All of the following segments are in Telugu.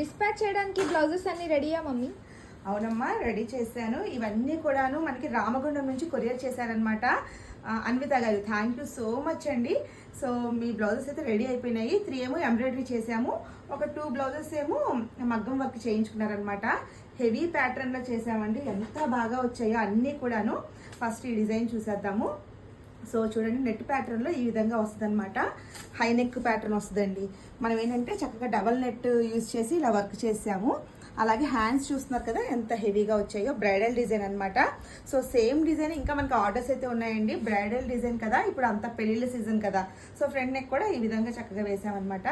డిస్పాచ్ చేయడానికి బ్లౌజెస్ అన్ని రెడీయా మమ్మీ? అవునమ్మా రెడీ చేశాను. ఇవన్నీ కూడాను మనకి రామగుండం నుంచి కొరియర్ చేశారనమాట Anvitha garu thank you so much అండి. సో మీ బ్లౌజెస్ అయితే రెడీ అయిపోయినాయి. త్రీ ఏమో ఎంబ్రాయిడరీ చేసాము ఒక టూ బ్లౌజెస్ ఏమో మగ్గం వర్క్ చేయించుకున్నారనమాట హెవీ ప్యాటర్న్లో చేసామండి ఎంత బాగా వచ్చాయో అన్నీ కూడాను. ఫస్ట్ ఈ డిజైన్ చూసేద్దాము. సో చూడండి నెట్ ప్యాటర్న్లో ఈ విధంగా వస్తుంది అనమాట హై నెక్ ప్యాటర్న్ వస్తుందండి. మనం ఏంటంటే చక్కగా డబల్ నెట్ యూజ్ చేసి ఇలా వర్క్ చేసాము. అలాగే హ్యాండ్స్ చూస్తున్నారు కదా ఎంత హెవీగా వచ్చాయో బ్రైడల్ డిజైన్ అనమాట సో సేమ్ డిజైన్ ఇంకా మనకి ఆర్డర్స్ అయితే ఉన్నాయండి. బ్రైడల్ డిజైన్ కదా ఇప్పుడు అంత పెళ్ళిళ్ళ సీజన్ కదా. సో ఫ్రంట్ నెక్ కూడా ఈ విధంగా చక్కగా వేసామన్నమాట.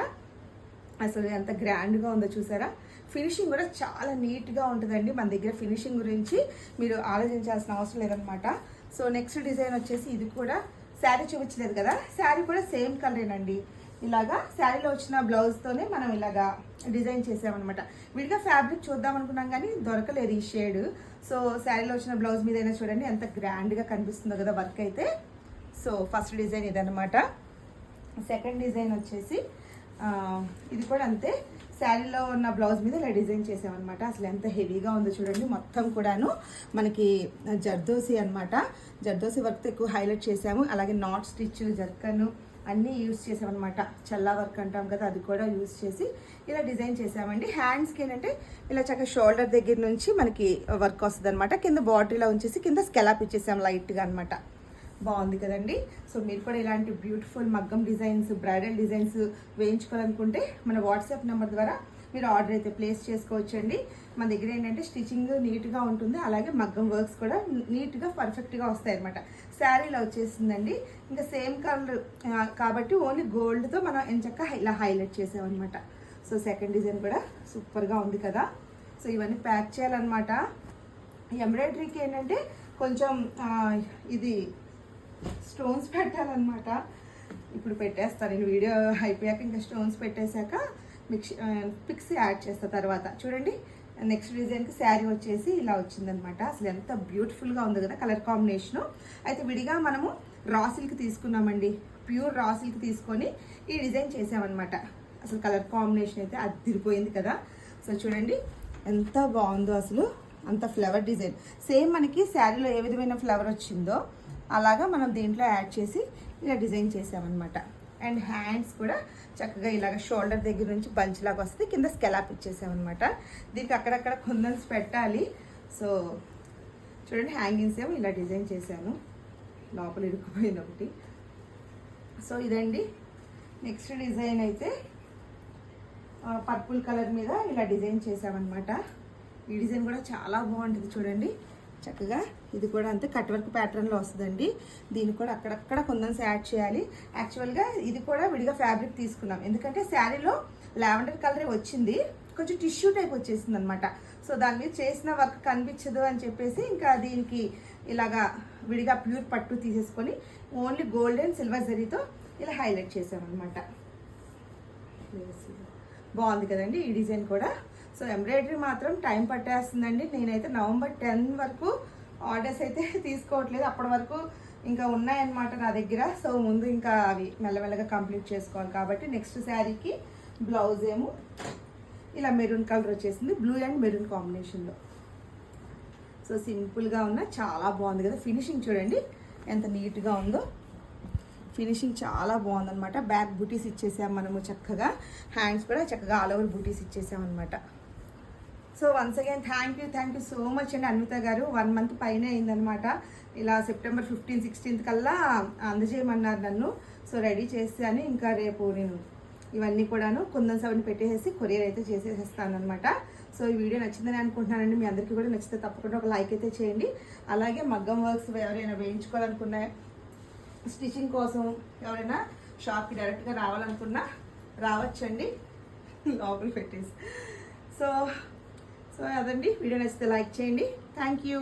అసలు ఎంత గ్రాండ్గా ఉందో చూసారా? ఫినిషింగ్ కూడా చాలా నీట్గా ఉంటుందండి మన దగ్గర ఫినిషింగ్ గురించి. మీరు ఆలోచించాల్సిన అవసరం లేదనమాట సో నెక్స్ట్ డిజైన్ వచ్చేసి ఇది కూడా శారీ చూపించలేదు కదా? శారీ కూడా సేమ్ కలరేనండి. ఇలాగా శారీలో వచ్చిన బ్లౌజ్తోనే మనం ఇలాగా డిజైన్ చేసామన్నమాట. విడిగా ఫ్యాబ్రిక్ చూద్దాం అనుకున్నాం కానీ దొరకలేదు ఈ షేడ్ సో శారీలో వచ్చిన బ్లౌజ్ మీద అయినా చూడండి ఎంత గ్రాండ్గా కనిపిస్తుందో కదా వర్క్ అయితే. సో ఫస్ట్ డిజైన్ ఇదనమాట సెకండ్ డిజైన్ వచ్చేసి ఇది కూడా అంతే. శారీలో ఉన్న బ్లౌజ్ మీద ఇలా డిజైన్ చేసామన్నమాట. అసలు ఎంత హెవీగా ఉందో చూడండి. మొత్తం కూడాను మనకి జర్దోసి అనమాట జర్దోసి వర్క్ ఎక్కువ హైలైట్ చేసాము అలాగే నాట్ స్టిచ్ జర్కను అన్నీ యూస్ చేసామన్నమాట. చల్లా వర్క్ అంటాం కదా అది కూడా యూస్ చేసి ఇలా డిజైన్ చేసామండి. హ్యాండ్స్కి ఏంటంటే ఇలా చక్కగా షోల్డర్ దగ్గర నుంచి మనకి వర్క్ వస్తుంది అనమాట కింద బాడీలో ఉంచేసి కింద స్కెలాప్ ఇచ్చేసాం లైట్గా అనమాట బాగుంది కదండి. సో మీరు కూడా ఇలాంటి బ్యూటిఫుల్ మగ్గం డిజైన్స్ బ్రైడల్ డిజైన్స్ వేయించుకోవాలనుకుంటే మన వాట్సాప్ నెంబర్ ద్వారా మీరు ఆర్డర్ అయితే ప్లేస్ చేసుకోవచ్చండి. మన దగ్గర ఏంటంటే స్టిచ్చింగ్ నీట్గా ఉంటుంది. అలాగే మగ్గం వర్క్స్ కూడా నీట్గా పర్ఫెక్ట్గా వస్తాయి అనమాట శారీలో వచ్చేసిందండి. ఇంకా సేమ్ కలర్ కాబట్టి ఓన్లీ గోల్డ్తో మనం ఎంచక్క ఇలా హైలైట్ చేసామన్నమాట. సో సెకండ్ డిజైన్ కూడా సూపర్గా ఉంది కదా. సో ఇవన్నీ ప్యాక్ చేయాలన్నమాట. ఎంబ్రాయిడరీకి ఏంటంటే కొంచెం ఇది స్టోన్స్ పెట్టాలన్నమాట. ఇప్పుడు పెట్టేస్తాను నేను వీడియో అయిపోయాక ఇంకా స్టోన్స్ పెట్టేశాక మిక్స్ పిక్స్ యాడ్ చేస్తా తర్వాత. చూడండి నెక్స్ట్ డిజైన్కి శారీ వచ్చేసి ఇలా వచ్చిందనమాట అసలు ఎంత బ్యూటిఫుల్గా ఉంది కదా కలర్ కాంబినేషను. అయితే విడిగా మనము రా సిల్క్ తీసుకున్నామండి. ప్యూర్ రా సిల్క్ తీసుకొని ఈ డిజైన్ చేసామన్నమాట. అసలు కలర్ కాంబినేషన్ అయితే అదిరిపోయింది కదా. అసలు చూడండి ఎంత బాగుందో అసలు. అంత ఫ్లవర్ డిజైన్. సేమ్ మనకి శారీలో ఏ విధమైన ఫ్లవర్ వచ్చిందో అలాగా మనం దీంట్లో యాడ్ చేసి ఇలా డిజైన్ చేసామన్నమాట. అండ్ హ్యాండ్స్ కూడా చక్కగా ఇలాగ షోల్డర్ దగ్గర నుంచి బంచ్ లాగా వస్తుంది. కింద స్కెలాప్ ఇచ్చేసామన్నమాట. దీనికి అక్కడక్కడ కుందన్స్ పెట్టాలి. సో చూడండి హ్యాంగింగ్స్ ఏమో ఇలా డిజైన్ చేశాను. లోపల ఇరుక్కుపోయింది ఒకటి. సో ఇదండి. నెక్స్ట్ డిజైన్ అయితే పర్పుల్ కలర్ మీద ఇలా డిజైన్ చేసామన్నమాట. ఈ డిజైన్ కూడా చాలా బాగుంటుంది చూడండి. చక్కగా ఇది కూడా అంతే కట్ వర్క్ ప్యాటర్న్లో వస్తుందండి. దీన్ని కూడా అక్కడక్కడ కొందన్స్ యాడ్ చేయాలి. యాక్చువల్గా ఇది కూడా విడిగా ఫ్యాబ్రిక్ తీసుకున్నాం. ఎందుకంటే శారీలో లావెండర్ కలరే వచ్చింది. కొంచెం టిష్యూ టైప్ వచ్చేసింది అనమాట సో దాని మీద చేసిన వర్క్ కనిపించదు అని చెప్పేసి ఇంకా దీనికి ఇలాగా విడిగా ప్యూర్ పట్టు తీసేసుకొని ఓన్లీ గోల్డ్ అండ్ సిల్వర్ జరీతో ఇలా హైలైట్ చేసామన్నమాట బాగుంది కదండి ఈ డిజైన్ కూడా. సో ఎంబ్రాయిడరీ మాత్రం టైం పట్టేస్తుందండి. నేనైతే నవంబర్ టెన్ వరకు ఆర్డర్స్ అయితే తీసుకోవట్లేదు. అప్పటి వరకు ఇంకా ఉన్నాయన్నమాట నా దగ్గర. సో ముందు ఇంకా అవి మెల్లమెల్లగా కంప్లీట్ చేసుకోవాలి కాబట్టి నెక్స్ట్ శారీకి బ్లౌజ్ ఏమో ఇలా మెరూన్ కలర్ వచ్చేసింది. బ్లూ అండ్ మెరూన్ కాంబినేషన్లో. సో సింపుల్గా ఉన్న చాలా బాగుంది కదా. ఫినిషింగ్ చూడండి ఎంత నీట్గా ఉందో. ఫినిషింగ్ చాలా బాగుందన్నమాట. బ్యాక్ బూటీస్ ఇచ్చేసాం మనము చక్కగా. హ్యాండ్స్ కూడా చక్కగా ఆల్ ఓవర్ బూటీస్ ఇచ్చేసాం అనమాట so once again thank you thank you so much అండి అన్విత గారు. వన్ మంత్ పైన అయిందనమాట ఇలా సెప్టెంబర్ ఫిఫ్టీన్ సిక్స్టీన్త్ కల్లా అందజేయమన్నారు నన్ను. సో రెడీ చేసాను ఇంకా రేపు నేను ఇవన్నీ కూడాను కుందన్ సవన్ పెట్టేసి కొరియర్ అయితే చేసేసేస్తాను అనమాట సో ఈ వీడియో నచ్చిందని అనుకుంటున్నానండి. మీ అందరికీ కూడా నచ్చితే తప్పకుండా ఒక లైక్ అయితే చేయండి. అలాగే మగ్గం వర్క్స్ ఎవరైనా వేయించుకోవాలనుకున్నా స్టిచ్చింగ్ కోసం ఎవరైనా షాప్కి డైరెక్ట్గా రావాలనుకున్నా రావచ్చండి. లోపల పెట్టేసి. సో సో అదండి. వీడియో నచ్చితే లైక్ చేయండి. Thank you